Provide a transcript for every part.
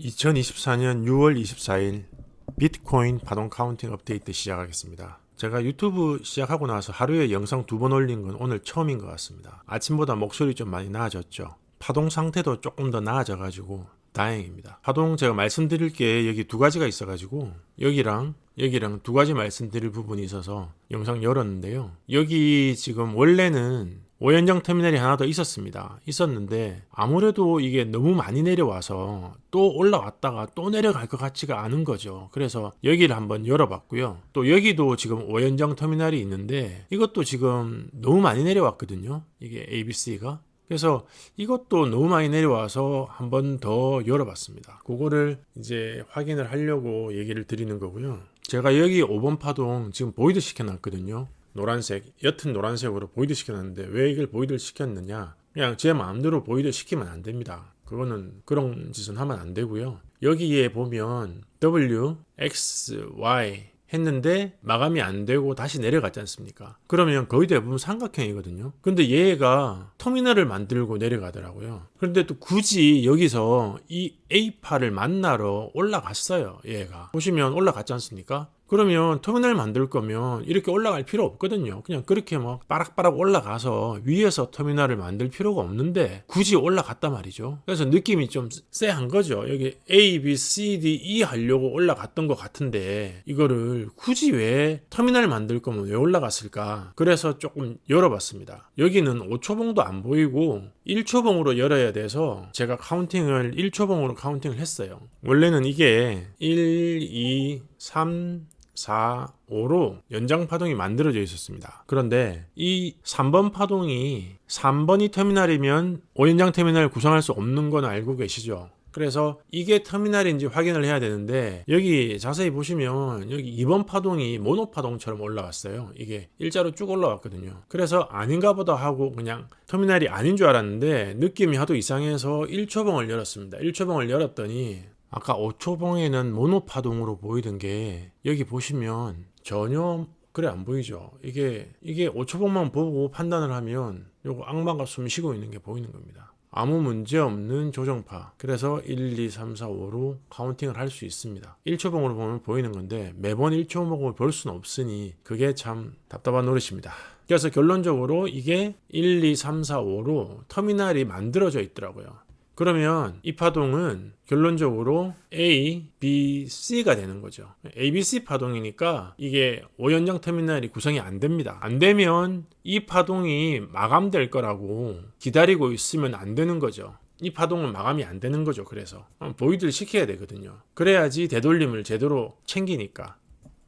2024년 6월 24일 비트코인 파동 카운팅 업데이트 시작하겠습니다. 제가 유튜브 시작하고 나서 하루에 영상 두 번 올린 건 오늘 처음인 것 같습니다. 아침보다 목소리 좀 많이 나아졌죠. 파동 상태도 조금 더 나아져가지고 다행입니다. 파동 제가 말씀드릴 게 여기 두 가지가 있어가지고 여기랑 여기랑 두 가지 말씀드릴 부분이 있어서 영상 열었는데요. 여기 지금 원래는 오연정 터미널이 하나 더 있었습니다. 있었는데 아무래도 이게 너무 많이 내려와서 또 올라왔다가 또 내려갈 것 같지가 않은 거죠. 그래서 여기를 한번 열어봤고요. 또 여기도 지금 오연정 터미널이 있는데 이것도 지금 너무 많이 내려왔거든요. 이게 ABC가. 그래서 이것도 너무 많이 내려와서 한번 더 열어봤습니다. 그거를 이제 확인을 하려고 얘기를 드리는 거고요. 제가 여기 5번 파동 지금 보이드 시켜놨거든요. 노란색, 옅은 노란색으로 보이드 시켜놨는데 왜 이걸 보이드 시켰느냐? 그냥 제 마음대로 보이드 시키면 안 됩니다. 그거는 그런 짓은 하면 안 되고요. 여기에 보면 W, X, Y 했는데 마감이 안 되고 다시 내려갔지 않습니까? 그러면 거의 대부분 삼각형이거든요. 근데 얘가 터미널을 만들고 내려가더라고요. 그런데 또 굳이 여기서 이 A파를 만나러 올라갔어요. 얘가. 보시면 올라갔지 않습니까? 그러면 터미널 만들 거면 이렇게 올라갈 필요 없거든요. 그냥 그렇게 막 빠락빠락 올라가서 위에서 터미널을 만들 필요가 없는데 굳이 올라갔단 말이죠. 그래서 느낌이 좀 쎄한 거죠. 여기 A, B, C, D, E 하려고 올라갔던 것 같은데 이거를 굳이 왜 터미널 만들 거면 왜 올라갔을까? 그래서 조금 열어봤습니다. 여기는 5초봉도 안 보이고 1초봉으로 열어야 돼서 제가 카운팅을 1초봉으로 카운팅을 했어요. 원래는 이게 1, 2, 3, 4, 5로 연장 파동이 만들어져 있었습니다. 그런데 이 3번 파동이 3번이 터미널이면 5연장 터미널 구성할 수 없는 건 알고 계시죠? 그래서 이게 터미널인지 확인을 해야 되는데 여기 자세히 보시면 여기 2번 파동이 모노 파동처럼 올라왔어요. 이게 일자로 쭉 올라왔거든요. 그래서 아닌가 보다 하고 그냥 터미널이 아닌 줄 알았는데 느낌이 하도 이상해서 1초봉을 열었습니다. 1초봉을 열었더니 아까 5초봉에는 모노 파동으로 보이던 게 여기 보시면 전혀 그래 안 보이죠. 이게 이게 5초봉만 보고 판단을 하면 요거 악마가 숨 쉬고 있는 게 보이는 겁니다. 아무 문제 없는 조정파. 그래서 1, 2, 3, 4, 5로 카운팅을 할 수 있습니다. 1초봉으로 보면 보이는 건데 매번 1초봉을 볼 수는 없으니 그게 참 답답한 노릇입니다. 그래서 결론적으로 이게 1, 2, 3, 4, 5로 터미널이 만들어져 있더라고요. 그러면 이 파동은 결론적으로 A, B, C가 되는 거죠. ABC 파동이니까 이게 5연장 터미널이 구성이 안 됩니다. 안 되면 이 파동이 마감될 거라고 기다리고 있으면 안 되는 거죠. 이 파동은 마감이 안 되는 거죠. 그래서 보이드를 시켜야 되거든요. 그래야지 되돌림을 제대로 챙기니까.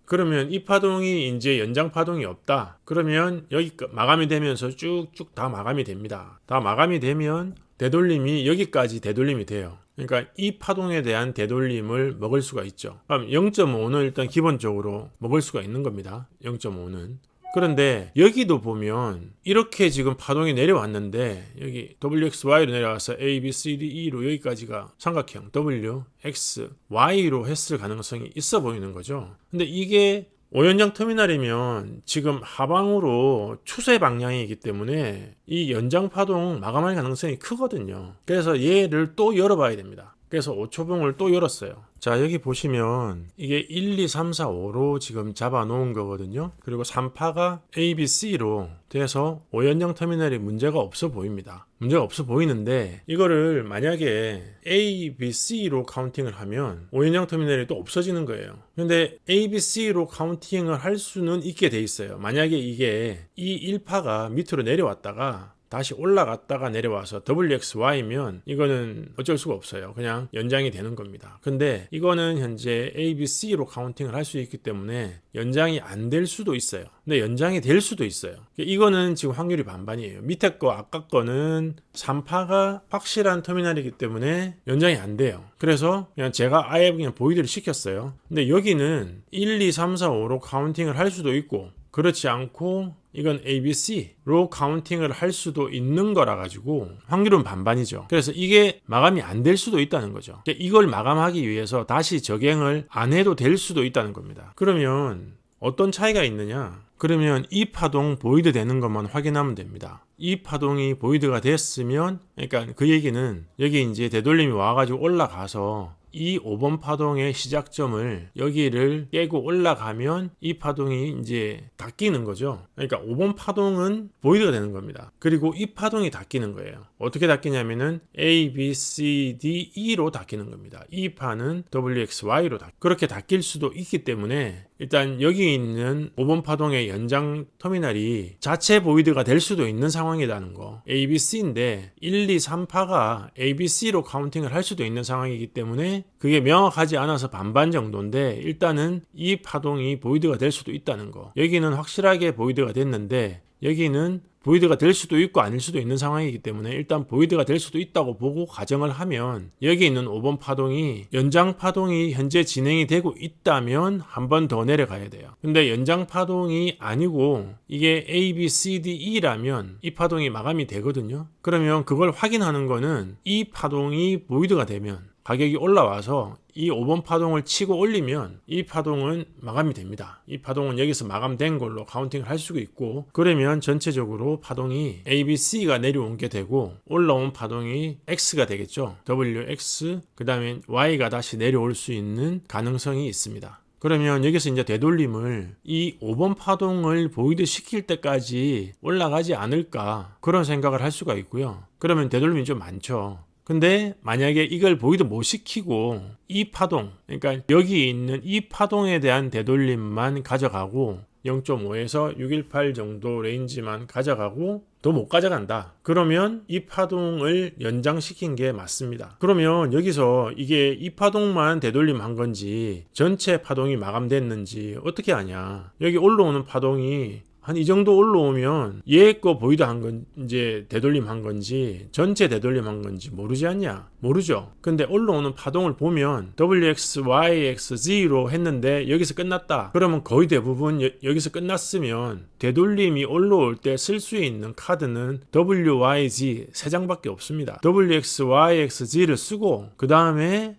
그러면 이 파동이 이제 연장 파동이 없다. 그러면 여기 마감이 되면서 쭉쭉 다 마감이 됩니다. 다 마감이 되면 되돌림이 여기까지 되돌림이 돼요. 그러니까 이 파동에 대한 되돌림을 먹을 수가 있죠. 그럼 0.5는 일단 기본적으로 먹을 수가 있는 겁니다. 0.5는. 그런데 여기도 보면 이렇게 지금 파동이 내려왔는데 여기 WXY로 내려와서 A, B, C, D, E로 여기까지가 삼각형 W, X, Y로 했을 가능성이 있어 보이는 거죠. 근데 이게 5연장 터미널이면 지금 하방으로 추세 방향이기 때문에 이 연장 파동 마감할 가능성이 크거든요. 그래서 얘를 또 열어봐야 됩니다. 그래서 5초봉을 또 열었어요. 자, 여기 보시면 이게 1, 2, 3, 4, 5로 지금 잡아 놓은 거거든요. 그리고 3파가 A, B, C로 돼서 5연장 터미널이 문제가 없어 보입니다. 문제가 없어 보이는데 이거를 만약에 A, B, C로 카운팅을 하면 5연장 터미널이 또 없어지는 거예요. 근데 A, B, C로 카운팅을 할 수는 있게 돼 있어요. 만약에 이게 이 1파가 밑으로 내려왔다가 다시 올라갔다가 내려와서 WXY면 이거는 어쩔 수가 없어요. 그냥 연장이 되는 겁니다. 근데 이거는 현재 A, B, C로 카운팅을 할 수 있기 때문에 연장이 안 될 수도 있어요. 근데 연장이 될 수도 있어요. 이거는 지금 확률이 반반이에요. 밑에 거 아까 거는 3파가 확실한 터미널이기 때문에 연장이 안 돼요. 그래서 그냥 제가 아예 그냥 보이드를 시켰어요. 근데 여기는 1, 2, 3, 4, 5로 카운팅을 할 수도 있고 그렇지 않고 이건 ABC로 카운팅을 할 수도 있는 거라 가지고 확률은 반반이죠. 그래서 이게 마감이 안 될 수도 있다는 거죠. 그러니까 이걸 마감하기 위해서 다시 적행을 안 해도 될 수도 있다는 겁니다. 그러면 어떤 차이가 있느냐? 그러면 이 파동 보이드 되는 것만 확인하면 됩니다. 이 파동이 보이드가 됐으면, 그러니까 그 얘기는 여기 이제 되돌림이 와가지고 올라가서 이 5번 파동의 시작점을 여기를 깨고 올라가면 이 파동이 이제 닫히는 거죠. 그러니까 5번 파동은 보이드가 되는 겁니다. 그리고 이 파동이 닫히는 거예요. 어떻게 닫히냐면은 A, B, C, D, E로 닫히는 겁니다. 이 판은 W, X, Y로 닫. 그렇게 닫힐 수도 있기 때문에 일단 여기 있는 5번 파동의 연장 터미널이 자체 보이드가 될 수도 있는 상황이라는 거. A, B, C인데 1, 2, 3파가 A, B, C로 카운팅을 할 수도 있는 상황이기 때문에 그게 명확하지 않아서 반반 정도인데 일단은 이 파동이 보이드가 될 수도 있다는 거. 여기는 확실하게 보이드가 됐는데 여기는 보이드가 될 수도 있고 아닐 수도 있는 상황이기 때문에 일단 보이드가 될 수도 있다고 보고 가정을 하면 여기 있는 5번 파동이 연장 파동이 현재 진행이 되고 있다면 한 번 더 내려가야 돼요. 근데 연장 파동이 아니고 이게 A, B, C, D, E라면 이 파동이 마감이 되거든요. 그러면 그걸 확인하는 거는 이 파동이 보이드가 되면 가격이 올라와서 이 5번 파동을 치고 올리면 이 파동은 마감이 됩니다. 이 파동은 여기서 마감된 걸로 카운팅을 할 수가 있고 그러면 전체적으로 파동이 A, B, C가 내려온 게 되고 올라온 파동이 X가 되겠죠. W, X 그 다음에 Y가 다시 내려올 수 있는 가능성이 있습니다. 그러면 여기서 이제 되돌림을 이 5번 파동을 보이드 시킬 때까지 올라가지 않을까 그런 생각을 할 수가 있고요. 그러면 되돌림이 좀 많죠. 근데 만약에 이걸 보이드 못 시키고 이 파동, 그러니까 여기 있는 이 파동에 대한 되돌림만 가져가고 0.5에서 618 정도 레인지만 가져가고 더 못 가져간다. 그러면 이 파동을 연장시킨 게 맞습니다. 그러면 여기서 이게 이 파동만 되돌림 한 건지 전체 파동이 마감됐는지 어떻게 아냐. 여기 올라오는 파동이 한 이 정도 올라오면 얘 거 보이드 한 건 이제 되돌림 한 건지 전체 되돌림 한 건지 모르지 않냐? 모르죠. 근데 올라오는 파동을 보면 WX, YX, Z로 했는데 여기서 끝났다. 그러면 거의 대부분 여, 여기서 끝났으면 되돌림이 올라올 때 쓸 수 있는 카드는 WYZ 세 장밖에 없습니다. WX, YX, Z를 쓰고 그 다음에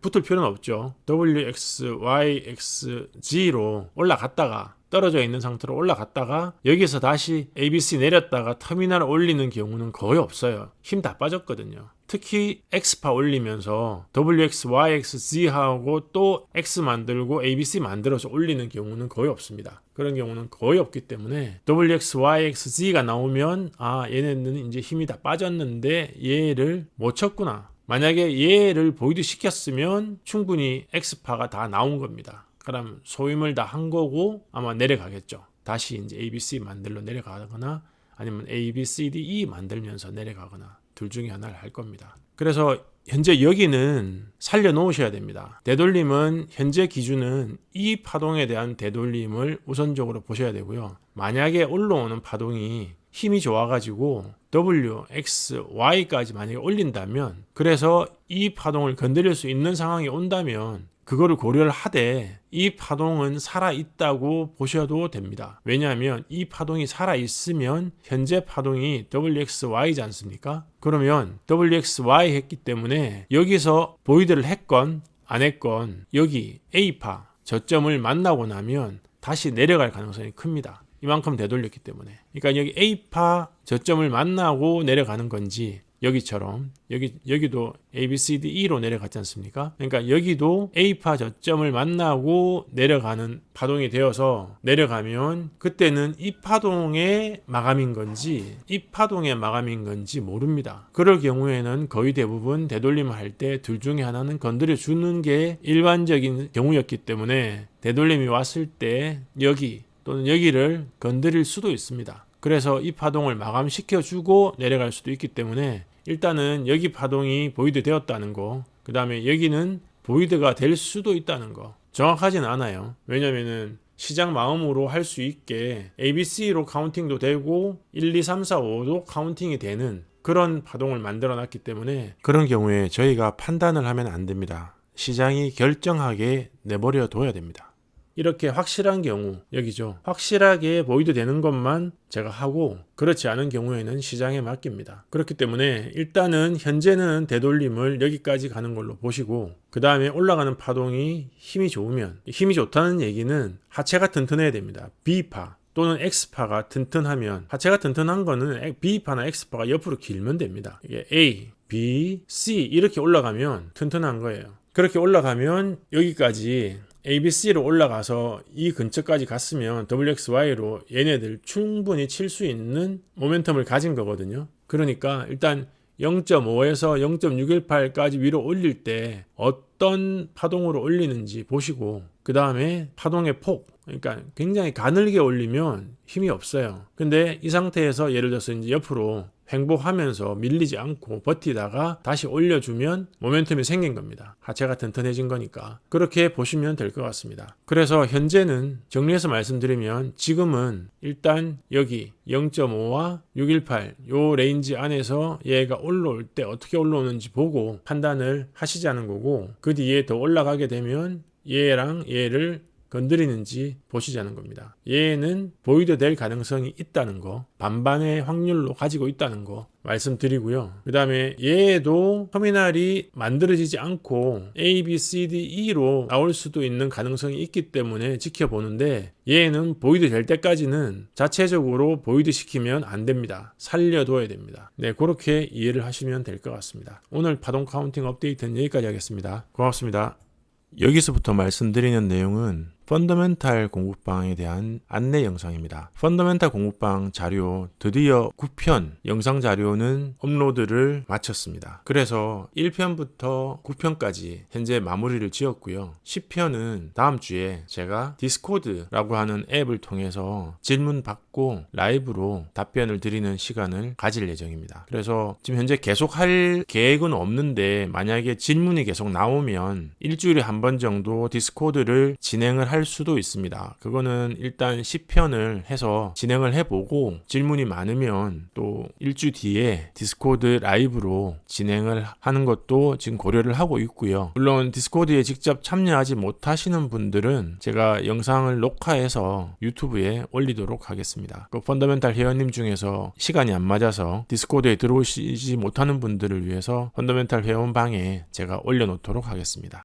붙을 필요는 없죠. WX, YX, G로 올라갔다가 떨어져 있는 상태로 올라갔다가 여기서 다시 ABC 내렸다가 터미널 올리는 경우는 거의 없어요. 힘 다 빠졌거든요. 특히 X파 올리면서 WX, YX, Z하고 또 X 만들고 ABC 만들어서 올리는 경우는 거의 없습니다. 그런 경우는 거의 없기 때문에 WX, YX, Z가 나오면 아 얘네는 이제 힘이 다 빠졌는데 얘를 못 쳤구나. 만약에 얘를 보이드 시켰으면 충분히 X파가 다 나온 겁니다. 그럼 소임을 다 한 거고 아마 내려가겠죠. 다시 이제 ABC 만들러 내려가거나 아니면 A, B, C, D, E 만들면서 내려가거나 둘 중에 하나를 할 겁니다. 그래서 현재 여기는 살려 놓으셔야 됩니다. 되돌림은 현재 기준은 이 파동에 대한 되돌림을 우선적으로 보셔야 되고요. 만약에 올라오는 파동이 힘이 좋아가지고 W, X, Y까지 만약에 올린다면 그래서 이 파동을 건드릴 수 있는 상황이 온다면 그거를 고려를 하되 이 파동은 살아 있다고 보셔도 됩니다. 왜냐하면 이 파동이 살아 있으면 현재 파동이 WXY지 않습니까? 그러면 WXY 했기 때문에 여기서 보이드를 했건 안 했건 여기 A파 저점을 만나고 나면 다시 내려갈 가능성이 큽니다. 이만큼 되돌렸기 때문에. 그러니까 여기 A파 저점을 만나고 내려가는 건지 여기처럼 여기 여기도 A, B, C, D, E로 내려갔지 않습니까? 그러니까 여기도 A파 저점을 만나고 내려가는 파동이 되어서 내려가면 그때는 이 파동의 마감인 건지 이 파동의 마감인 건지 모릅니다. 그럴 경우에는 거의 대부분 되돌림을 할때 둘 중에 하나는 건드려 주는 게 일반적인 경우였기 때문에 되돌림이 왔을 때 여기 또는 여기를 건드릴 수도 있습니다. 그래서 이 파동을 마감시켜 주고 내려갈 수도 있기 때문에 일단은 여기 파동이 보이드 되었다는 거, 그 다음에 여기는 보이드가 될 수도 있다는 거. 정확하진 않아요. 왜냐면은 시장 마음으로 할 수 있게 ABC로 카운팅도 되고 1, 2, 3, 4, 5도 카운팅이 되는 그런 파동을 만들어 놨기 때문에 그런 경우에 저희가 판단을 하면 안 됩니다. 시장이 결정하게 내버려 둬야 됩니다. 이렇게 확실한 경우 여기죠. 확실하게 보이드 되는 것만 제가 하고 그렇지 않은 경우에는 시장에 맡깁니다. 그렇기 때문에 일단은 현재는 되돌림을 여기까지 가는 걸로 보시고 그 다음에 올라가는 파동이 힘이 좋으면 힘이 좋다는 얘기는 하체가 튼튼해야 됩니다. B파 또는 X파가 튼튼하면 하체가 튼튼한 거는 B파나 X파가 옆으로 길면 됩니다. 이게 A, B, C 이렇게 올라가면 튼튼한 거예요. 그렇게 올라가면 여기까지 ABC로 올라가서 이 근처까지 갔으면 WXY로 얘네들 충분히 칠 수 있는 모멘텀을 가진 거거든요. 그러니까 일단 0.5에서 0.618까지 위로 올릴 때 어떤 파동으로 올리는지 보시고 그 다음에 파동의 폭 그러니까 굉장히 가늘게 올리면 힘이 없어요. 근데 이 상태에서 예를 들어서 이제 옆으로 횡보하면서 밀리지 않고 버티다가 다시 올려주면 모멘텀이 생긴 겁니다. 하체가 튼튼해진 거니까. 그렇게 보시면 될 것 같습니다. 그래서 현재는 정리해서 말씀드리면 지금은 일단 여기 0.5와 618 요 레인지 안에서 얘가 올라올 때 어떻게 올라오는지 보고 판단을 하시자는 거고 그 뒤에 더 올라가게 되면 얘랑 얘를 건드리는지 보시자는 겁니다. 얘는 보이드 될 가능성이 있다는 거, 반반의 확률로 가지고 있다는 거 말씀드리고요. 그 다음에 얘도 터미널이 만들어지지 않고 A, B, C, D, E로 나올 수도 있는 가능성이 있기 때문에 지켜보는데 얘는 보이드 될 때까지는 자체적으로 보이드 시키면 안 됩니다. 살려둬야 됩니다. 네, 그렇게 이해를 하시면 될 것 같습니다. 오늘 파동 카운팅 업데이트는 여기까지 하겠습니다. 고맙습니다. 여기서부터 말씀드리는 내용은 펀더멘탈 공부방에 대한 안내 영상입니다. 펀더멘탈 공부방 자료 드디어 9편 영상 자료는 업로드를 마쳤습니다. 그래서 1편부터 9편까지 현재 마무리를 지었고요. 10편은 다음 주에 제가 디스코드라고 하는 앱을 통해서 질문 받고 라이브로 답변을 드리는 시간을 가질 예정입니다. 그래서 지금 현재 계속 할 계획은 없는데 만약에 질문이 계속 나오면 일주일에 한 번 정도 디스코드를 진행을 할 수도 있습니다. 그거는 일단 10편을 해서 진행을 해보고 질문이 많으면 또 일주 뒤에 디스코드 라이브로 진행을 하는 것도 지금 고려를 하고 있고요. 물론 디스코드에 직접 참여하지 못하시는 분들은 제가 영상을 녹화해서 유튜브에 올리도록 하겠습니다. 그 펀더멘탈 회원님 중에서 시간이 안 맞아서 디스코드에 들어오시지 못하는 분들을 위해서 펀더멘탈 회원방에 제가 올려놓도록 하겠습니다.